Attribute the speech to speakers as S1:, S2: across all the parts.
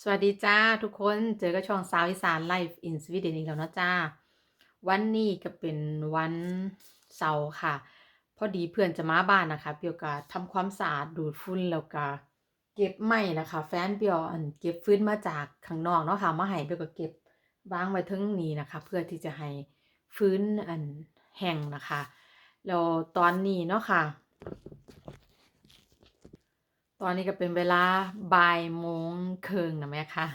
S1: สวัสดีจ้าทุกคนเจอกับช่องสาวอีสานไลฟ์อินสวีเดนอีกแล้วนะจ้า วันนี้ก็เป็นวันเสาร์ค่ะ พอดีเพื่อนจะมาบ้านนะคะ เปียวก็ทำความสะอาดดูดฝุ่นแล้วก็เก็บไม้นะคะ แฟนเปียวอันเก็บฟื้นมาจากข้างนอกเนาะค่ะมาให้เปียวก็เก็บวางไว้ทั้งนี้นะคะ เพื่อที่จะให้ฟื้นอันแห้งนะคะแล้วตอนนี้เนาะค่ะ ตอนนี้ก็เป็นเวลาบ่ายโมงครึ่งนะแม่ค่ะ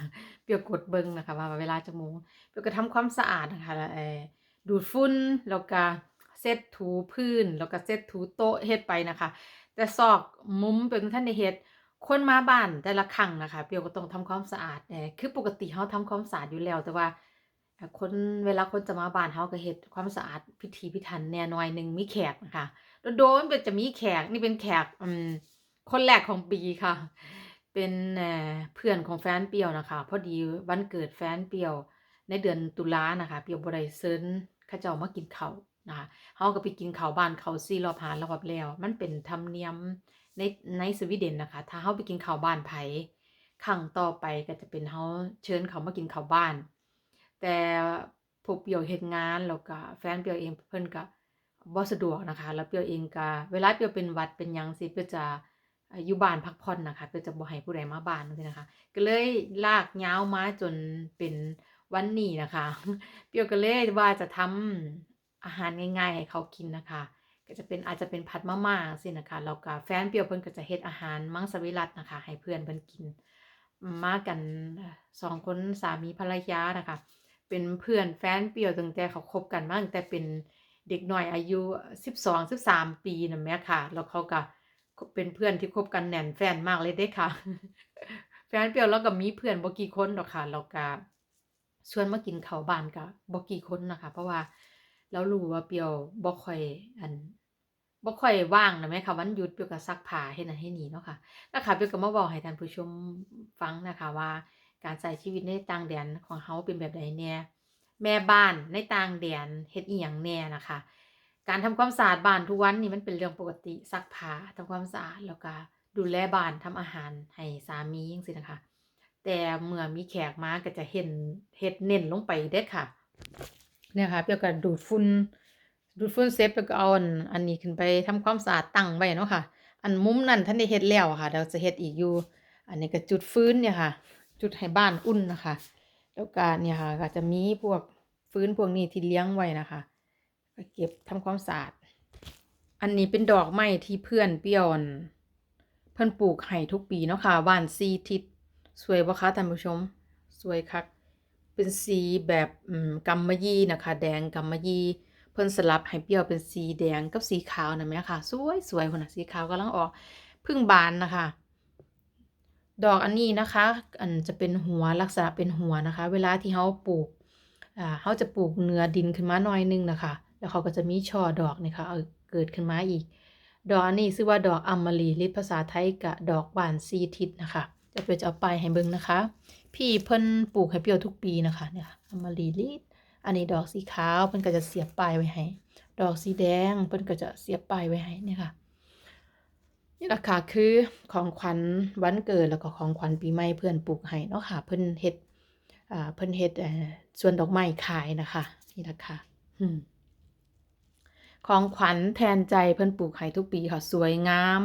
S1: เปียวกดเบิ่งนะคะว่าเวลาจักโมงเปียวก็ทำความสะอาดนะคะแล้วเอ่อดูดฝุ่นแล้วก็เช็ดถูพื้น แล้วก็เช็ดถูโต๊ะเฮ็ดไปนะคะ แต่ซอกมุมเปียวบ่ทันได้เฮ็ดคนมาบ้านแต่ละครั้งนะคะ เปียวก็ต้องทำความสะอาดเอ่คือปกติเฮาทำความสะอาดอยู่แล้วแต่ว่าคนเวลาคนจะมาบ้านเฮาก็เฮ็ดความสะอาดพิถีพิถันแน่นอยหนึ่งมีแขกนะคะโดนๆเปียวจะมีแขกนี่เป็นแขกอืม คนแรกของปีค่ะ เป็นเพื่อนของแฟนเปียวนะคะ พอดีวันเกิดแฟนเปียวในเดือนตุลานะคะ เปียวบ่ได้เซิ้นเขาเจ้ามากินข้าวนะคะเฮาก็ไปกินข้าวบ้านเขา4รอบ5รอบแล้ว มันเป็นธรรมเนียมในในสวีเดนนะคะ ถ้าเฮาไปกินข้าวบ้านไผครั้งต่อไปก็จะเป็นเฮาเชิญเขามากินข้าวบ้าน แต่พวกเปียวเฮ็ดงานแล้วก็แฟนเปียวเองเพิ่อนก็บ่สะดวกนะคะ แล้วเปียวเองก็เวลาเปียวเป็นวัดเป็นยังสิเปียวจะ อายู่บ้านพักผ่อนนะคะเพื่อจะบ่ให้ผู้ใดมาบ้านจังซี่นะคะ ก็เลยลากยาวมาจนเป็นวันนี้นะคะ เปียวก็เลยว่าจะทำอาหารง่ายๆให้เขากินนะคะ ก็จะเป็นอาจจะเป็นผัดมาม่าจังซี่นะคะแล้วก็แฟนเปียวเพิ่นก็จะเฮ็ดอาหารมังสวิรัตินะคะ ให้เพื่อนเพิ่นกิน มากันสองคนสามีภรรยานะคะ เป็นเพื่อนแฟนเปียวตั้งแต่เขาคบกันมาตั้งแต่เป็นเด็กหน้อยอายุ 12-13 ปีนั่นแหมค่ะ แล้วเขาก็ เป็นเพื่อนที่คบกันแน่นแฟนมากเลยเด้ค่ะ แฟนเปียวเราก็มีเพื่อนบ่กี่คนดอกค่ะแล้วก็ชวนมากินข้าวบ้านก็บ่กี่คนนะคะ เพราะว่าเรารู้ว่าเปียวบ่ค่อยอันบ่ค่อยว่างนะแม่ค่ะวันหยุดเปียวก็ซักผ้าเฮ็ดนั่นเฮ็ดนี่เนาะค่ะนะคะเปียวก็มาเว้าให้ท่านผู้ชมฟังนะคะว่า การใช้ชีวิตในต่างแดนของเฮาเป็นแบบใดแหน่แม่บ้านในต่างแดนเฮ็ดอิหยังแน่นะคะ การทำความสะอาดบ้านทุกวันนี่มันเป็นเรื่องปกติซักผ้าทำความสะอาดแล้วก็ดูแลบ้านทำอาหารให้สามีจังซี่นะคะ แต่เมื่อมีแขกมาก็จะเห็นเฮ็ดเน้นลงไปเด็ดค่ะ เนี่ยค่ะเปียวก็ดูดฝุ่นดูดฝุ่นเสร็จเปียวก็เอาอันอันนี้ขึ้นไปทำความสะอาดตั้งไว้เนาะค่ะ อันมุมนั้นท่านได้เฮ็ดแล้วค่ะเดี๋ยวจะเฮ็ดอีกอยู่ อันนี้ก็จุดฟื้นเนี่ยค่ะ จุดให้บ้านอุ่นนะคะ แล้วก็เนี่ยค่ะก็จะมีพวกฟื้นพวกนี้ที่เลี้ยงไว้นะคะ ก็เก็บทำความสะอาด อันนี้เป็นดอกไม้ที่เพื่อนเปี้ยอนเพิ่อนปลูกให้ทุกปีเนาะค่ะว่านสีทิศสวยบ่คะท่านผู้ชม สวยคัก เป็นสีแบบอืมมะยี่นะคะ แดงกำมมะยี่เพิ่นสลับให้เปรี้ยวเป็นสีแดงกับสีขาวนั่นแหมค่ะ สวยสวยพุ่นน่ะสีขาวกำลังออกพึ่งบานนะคะ ดอกอันนี้นะคะ อันจะเป็นหัวลักษณะเป็นหัวนะคะ เวลาที่เฮาปลูกอ่าเขาจะปลูกเนื้อดินขึ้นมาหน่อยหนึงนะคะ แล้วเขาก็จะมีช่อดอกนี่ค่ะเอาเกิดขึ้นมาอีก ดอกอันนี้ชื่อว่าดอกอัมมารีหรือภาษาไทยกะดอกบานซีทิศนะคะจะเปียวจะเอาไปให้เบิ่งนะคะ พี่เพิ่นปลูกให้เปียวทุกปีนะคะเนี่ยอัมมารีลิดอันนี้ดอกสีขาวเพิ่นก็จะเสียบปลายไว้ให้ ดอกสีแดงเพิ่นก็จะเสียบปลายไว้ให้เนี่ยค่ะนี่แหละค่ะคือของขวัญวันเกิดแล้วก็ของขวัญปีใหม่เพื่อนปลูกให้เนาะค่ะ เพิ่นเฮ็ดอ่าเพิ่นเฮ็ดเอ่อสวนดอกไม้ขายนะคะ นี่ล่ะค่ะอืม ของขวัญแทนใจเพิ่นปลูกให้ทุกปีค่ะสวยงาม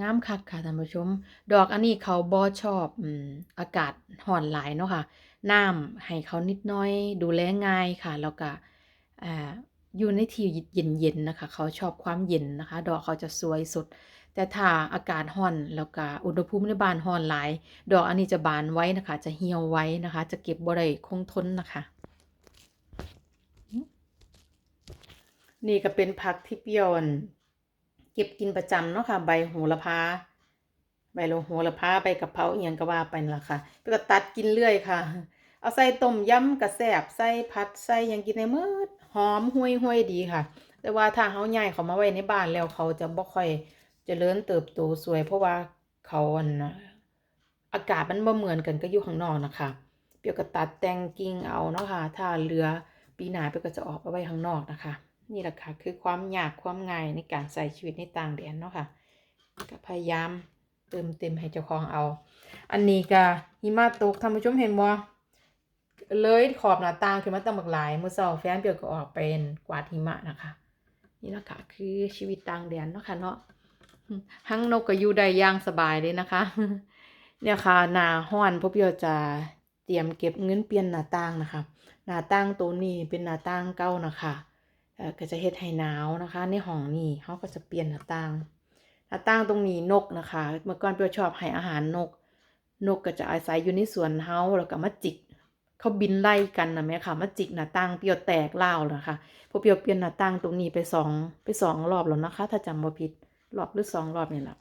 S1: งามคักค่ะท่านผู้ชม ดอกอันนี้เขาบ่ชอบอากาศร้อนหลายเนาะค่ะน้ำให้เขานิดน่อยดูแลง่ายค่ะ แล้วก็อยู่ในที่เย็นๆนะคะ เขาชอบความเย็นนะคะ ดอกเขาจะสวยสด แต่ถ้าอากาศร้อนแล้วก็อุณหภูมิในบานร้อนหลาย ดอกอันนี้จะบานไว้นะคะ จะเหี่ยวไว้นะคะ จะเก็บบ่ได้คงทนนะคะ นี่ก็เป็นผักที่เปรี้ยวอั่นเก็บกินประจำเนาะค่ะ ใบโหระพา ใบโหระพาใบกะเพราเอียงก็ว่าไปนั่นละค่ะแล้วก็ตัดกินเรื่อยค่ะ เอาใส่ต้มยำก็แซ่บใส่ผัดใส่ยังกินได้หมดหอมห่วยๆดีค่ะ แต่ว่าถ้าเฮาย้ายเขามาไว้ในบ้านแล้วเขาจะบ่ค่อยจเจริญเติบโตสวย เพราะว่าเขาอันนะอากาศมันบ่เหมือนกันกับอยู่ข้างนอกนะคะเปียวก็ตัดแต่งกิ่งเอาเนาะค่ะ ถ้าเหลือปีหนาเปียวก็จะออกไปไว้ข้างนอกนะคะ นี่แหละค่ะคือความยากความง่ายในการใช้ชีวิตในต่างแดนเนาะค่ะก็พยายามเติมเต็มให้เจ้าของเอา อันนี้ก็หิมะตกท่านผู้ชมเห็นบ่เลยขอบหน้าต่างขึ้นมาตั้งบักหลายเมื่อเช้าแฟนเปียวก็ออกเป็นกวาดหิมะนะคะ นี่แหละค่ะคือชีวิตต่างแดนเนาะค่ะเนาะหังนกก็อยู่ได้อย่างสบายเลยนะคะ เนี่ยค่ะหนาห้อนพวกเปียวจะเตรียมเก็บเงินเปลี่ยนหน้าต่างนะคะ หน้าต่างตัวนี้เป็นหน้าต่างเก่านะคะ ก็จะเฮ็ดให้หนาวนะคะ ในห้องนี้เขาก็จะเปลี่ยนหน้าต่าง หน้าต่างตรงนี้นกนะคะ เมื่อก่อนเปียวชอบให้อาหารนก นกก็จะอาศัยอยู่ในสวนเฮาแล้วก็มาจิกเขาบินไล่กันนะแม่ค่ะมาจิกหน้าต่างเปียวแตกเล่าวนะคะพวกเปียวเปลี่ยนหน้าต่างตรงนี้ไปสองไปสองรอบแล้วนะคะ ถ้าจำบ่ผิดรอบหรือสองรอบนี่แหละ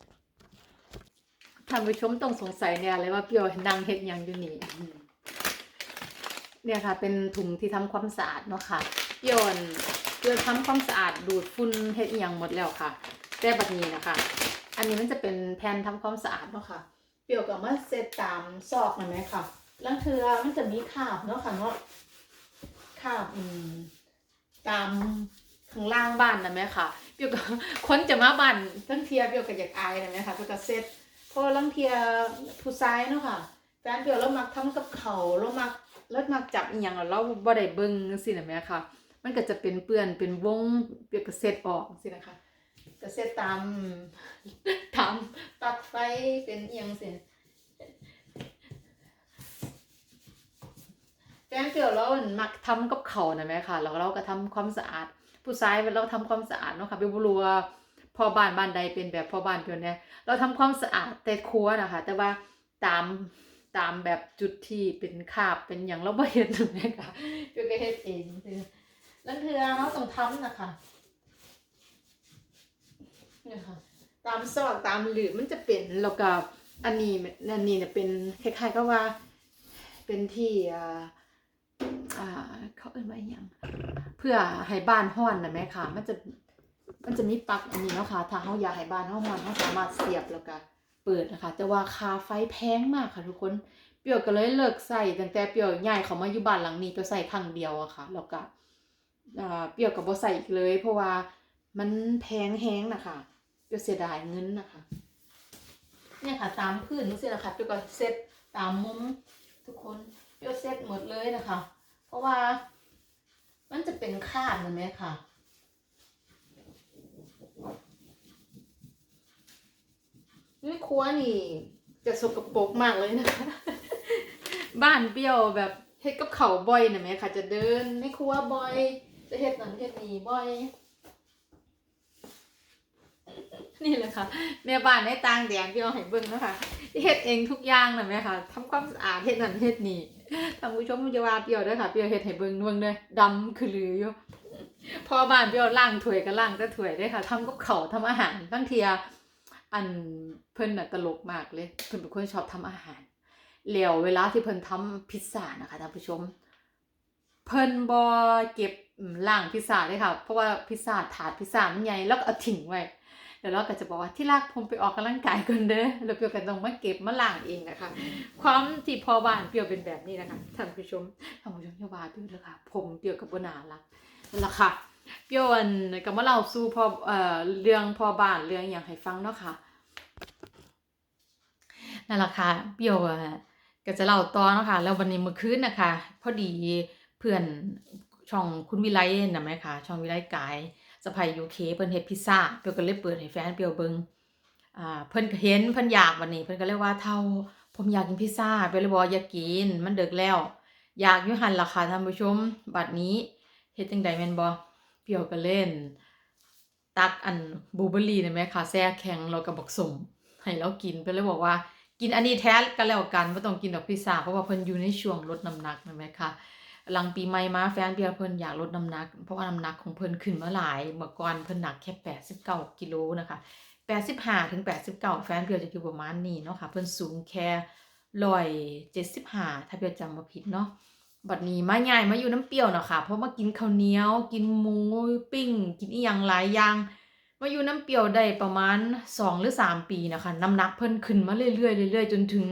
S1: ท่านผู้ชมต้องสงสัยเนี่ยเลยว่าเปียวนั่งเฮ็ดหยังอยู่นี่เนี่ยค่ะ เป็นถุงที่ทำความสะอาดเนาะค่ะเปียวอั่น เปียวทำความสะอาดดูดฝุ่นเฮ็ดอหยังหมดแล้วค่ะ แต่บัดนี้นะคะ อันนี้มันจะเป็นแผ่นทำความสะอาดเนาะค่ะ เปียวกับมาเซตตามซอกนะไหมค่ะลังเทือมันจะมีคาบเนาะค่ะเนาะคาบอืมตามข้างล่างบ้านนะไหมค่ะ เปียวกับคนจะมาบ้านทั้งเทียเปียวกับอยากอายนะไหมค่ะเปียวกับเซตเพราะลังเทียผู้ชายเนาะค่ะแฟนเปียวเรามักทำกับเขาเรามักแล้วมักจับอีหยังแล้วเราบ่ได้เบิ่งจังซี่นะแม่ค่ะ มันก็จะเป็นเปื้อนเป็นวงเปียกเซตออกจังซี่นะคะก็เซตตามตามปลั๊กไฟเป็นเอียงสิแฟนเปียวเรามักทำกับเขานะแม่ค่ะ แล้วเราก็ทำความสะอาด ผู้ชายเราทำความสะอาดเนาะค่ะเปียวบ่รู้ว่าพ่อบ้านบ้านใดเป็นแบบพอบ้านเปียวเนี่ยเราทำความสะอาดแต่ครัวนะคะ แต่ว่าตามตามแบบจุดที่เป็นคาบเป็นอย่างเราบ่เห็นนะแม่ค่ะเปียวก็เฮ็ดเอง นั่นคือเราต้องทำนะคะเนี่ยค่ะ ตามซอกตามหลืบมันจะเป็นแล้วก็อันนี้อันนี้เนี่ยเป็นคล้ายๆก็ว่า เป็นที่อ่าอ่าเขาเอ่ยว่าอย่างเพื่อให้บ้านห้อนนะแม่ค่ะ มันจะมันจะมีปลั๊กอันนี้เนาะค่ะถ้าเขาอยากให้บ้านเฮาห้อนเขาสามารถเสียบแล้วก็เปิดนะคะ แต่ว่าคาไฟแพงมากค่ะทุกคนเปียวก็เลยเลิกใส่ตั้งแต่เปียวย้ายเขามาอยู่บ้านหลังนี้เปียวใส่ครั้งเดียวอะค่ะ แล้วก็ เปียวก็บ่ใส่อีกเลย เพราะว่ามันแพงแฮงนะคะเปี้ยวเสียดายเงินนะคะ เนี่ยค่ะตามพื้นนี่สินะคะเปียวก็เซตตามมุมทุกคนเปี้ยวเซตหมดเลยนะคะ เพราะว่ามันจะเป็นคาบนะแม่ค่ะนี่ครัวนี่จะสกปรกมากเลยนะคะ บ้านเปรี้ยวแบบเฮ็ดกับเขาบ่อยนะแม่ค่ะ จะเดินในครัวบ่อย จะเฮ็ดนั่นเฮ็ดนี่บ่อยนี่แหละค่ะแม่บ้านในต่างแดนพี่เอาให้เบิ่งนะคะเฮ็ดเองทุกอย่างนะแม่ค่ะทำความสะอาดเฮ็ดนั่นเฮ็ดนี่ท่านผู้ชมจะว่าเปียวด้อค่ะเปียวเฮ็ดให้เบิ่งเบิ่งเด้อดำคือลืออยู่พอบ้านเปียวล้างถ้วยก็ล้างแต่ถ้วยเด้ค่ะทำกับข้าวทำอาหารบางทีอันเพิ่นน่ะตลกมากเลยเพิ่นเป็นคนชอบทำอาหารแล้วเวลาที่เพิ่นทำพิซซ่านะคะท่านผู้ชม เพิ่นบ่เก็บ ล้างพิซซ่าเลยค่ะ เพราะว่าพิซซ่าถาดพิซซ่ามันใหญ่แล้วก็เอาทิ้งไว้เดี๋ยวเราก็จะบอกว่าที่รักผมไปออกกำลังกายก่อนเด้อแล้วเปียวกันต้องมาเก็บมาล้างเองนะคะ ความที่พอบ้านเปียวเป็นแบบนี้นะคะท่านผู้ชมท่านผู้ชมอย่าว่าเปียวเลยค่ะ ผมเปียวกับบนารักนั่นแหละค่ะเปียวอันก็มาเล่าสู่พอเอ่อเรื่องพอบ้านเรื่องอย่างให้ฟังเนาะค่ะนั่นแหละค่ะเปียวอะก็จะเล่าต่อเนาะค่ะแล้ววันนี้เมื่อคืนนะคะ พอดีเพื่อน ช่องคุณวิไลนะไหมคะช่องวิไลกายสะพายยูเคเพิ่นเฮ็ดพิซซ่าเปียวก็เลยเปิดให้แฟนเปียวเบิงอ่าเพิ่นเห็นเพิ่นอยากวันนี้ เพิ่นก็เลยว่าเท่าผมอยากกินพิซซ่าเปียวเลยบอกอยากกินมันดึกแล้ว อยากอยู่หันล่ะค่ะท่านผู้ชมบัดนี้เฮ็ดจังไดแม่นบ่เปียวก็เล่น ตักอันบลูเบอร์รี่นี่แม่ค่ะแช่แข็งแล้วก็บักสมให้เรากินเพิ่นเลยบอกว่ากินอันนี้แท้ก็แล้วกันบ่ต้องกินดอกพิซซ่าเพราะว่าเพิ่นอยู่ในช่วงลดน้ำหนักนะแม่ค่ะ หลังปีใหม่มาแฟนเปียเพิ่นอยากลดน้ำหนัก เพราะว่าน้ำหนักของเพิ่นขึ้นมาหลาย เมื่อก่อนเพิ่นหนักแค่89กิโลนะคะ85ถึง89แฟนเปียจะอยู่ประมาณนี้เนาะค่ะเพิ่นสูงแค่175ถ้าเปียจำบ่ผิดเนาะบัดนี้มาย้ายมาอยู่น้ำเปรี้ยวเนาะค่ะเพราะมากินข้าวเหนียว กินหมูปิ้ง กินอีหยังหลายอย่างมาอยู่น้ำเปรี้ยวได้ประมาณ2หรือ3ปีนะคะน้ำหนักเพิ่นขึ้นมาเรื่อยๆเรื่อยๆจนถึง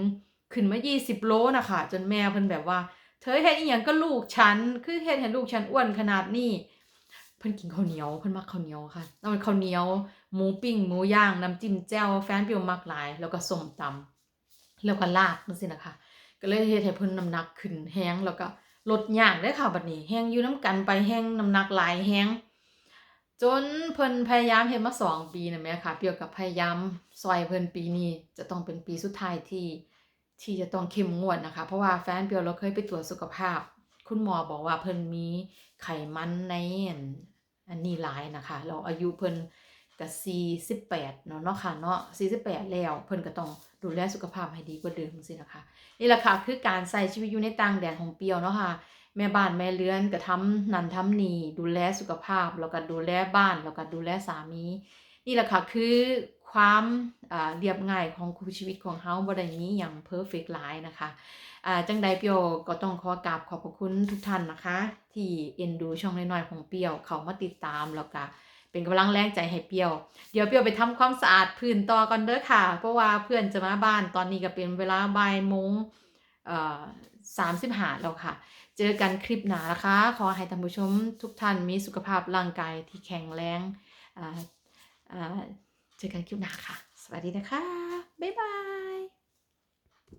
S1: ขึ้นมา 20 โลนะคะจนแม่เพิ่นแบบว่า เธอเฮ็ดอีหยังก็ลูกฉัน คือเฮ็ดให้ลูกฉันอ้วนขนาดนี้ เพิ่นกินข้าวเหนียวเพิ่นมักข้าวเหนียวค่ะแล้วมันข้าวเหนียวหมูปิ้งหมูย่างน้ำจิ้มแจ่วแฟนเปียวมักหลาย แล้วก็ส้มตำแล้วก็ลาบจังซี่นะคะ ก็เลยเฮ็ดให้เพิ่นน้ำหนักขึ้นแฮงแล้วก็ลดยากเด้ค่ะบัดนี้แฮงอยู่นํกันไปแฮงน้ำหนักหลายแฮงจนเพิ่นพยายามเฮ็ดมาสองปีน่ะแหม่ค่ะเปียวกับพยายามซอยเพิ่นปีนี้จะต้องเป็นปีสุดท้ายที่ ที่จะต้องเข้มงวดนะคะ เพราะว่าแฟนเปียวเราเคยไปตรวจสุขภาพ คุณหมอบอกว่าเพิ่นมีไขมันในอันนี้หลายนะคะแล้วอายุเพิ่นก็48 เนาะเนาะค่ะเนาะ 48 แล้ว เพิ่นก็ต้องดูแลสุขภาพให้ดีกว่าเดิมจังซี่นะคะ นี่แหละค่ะคือการใส่ชีวิตอยู่ในต่างแดนของเปียวเนาะค่ะ แม่บ้านแม่เรือนก็ทำนั่นทำนี่ดูแลสุขภาพ แล้วก็ดูแลบ้านแล้วก็ดูแลสามี นี่แหละค่ะคือ ความเรียบง่ายของคู่ชีวิตของเฮาบ่ได้มีหยังเพอร์เฟกต์หลายนะคะจังใดเปียวก็ต้องขอกราบขอบพระคุณทุกท่านนะคะ ที่เอ็นดูช่องน้อยๆของเปียวเขามาติดตามแล้วก็เป็นกำลังแรงใจให้เปียว เดี๋ยวเปียวไปทำความสะอาดพื้นต่อก่อนเด้อค่ะ เพราะว่าเพื่อนจะมาบ้านตอนนี้ก็เป็นเวลาบ่ายโมงเอ่อ35แล้วค่ะ เจอกันคลิปหน้านะคะ ขอให้ท่านผู้ชมทุกท่านมีสุขภาพร่างกายที่แข็งแรงอ่าอ่า เจอกันคลิปหน้าค่ะ สวัสดีนะคะ บ๊ายบาย